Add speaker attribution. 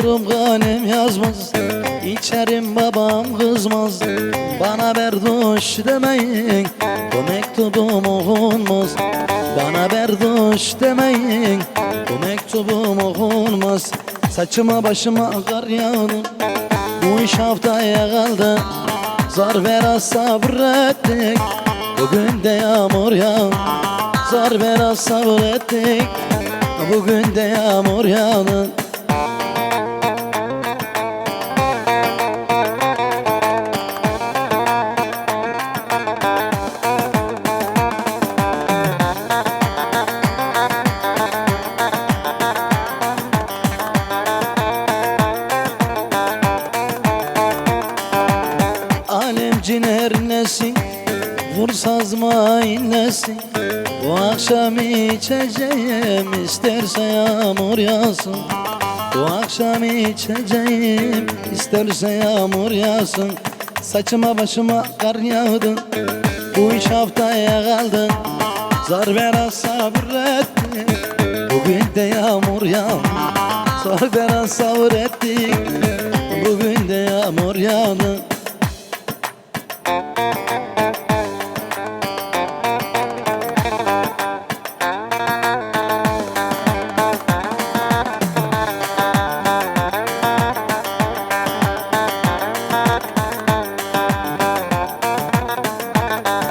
Speaker 1: Olurum ganem yazmaz İçerim babam kızmaz. Bana berduş demeyin Bu mektubum okunmaz. Bana berduş demeyin Bu mektubum okunmaz. Saçıma başıma kar yağdı Bu iş haftaya kaldı. Zar ver az sabrettik Bugün de yağmur yağ Zar ver az sabrettik Bugün de yağmur yağdı. Ciner nesi Vursaz nesi Bu akşam içeceğim isterse yağmur yağsın. Bu akşam içeceğim isterse yağmur yağsın. Saçıma başıma kar yağdı Bu iş haftaya kaldı Zar vera sabrettim Bugün de yağmur yağdı. Zar vera sabrettik Bugün de yağmur yağdı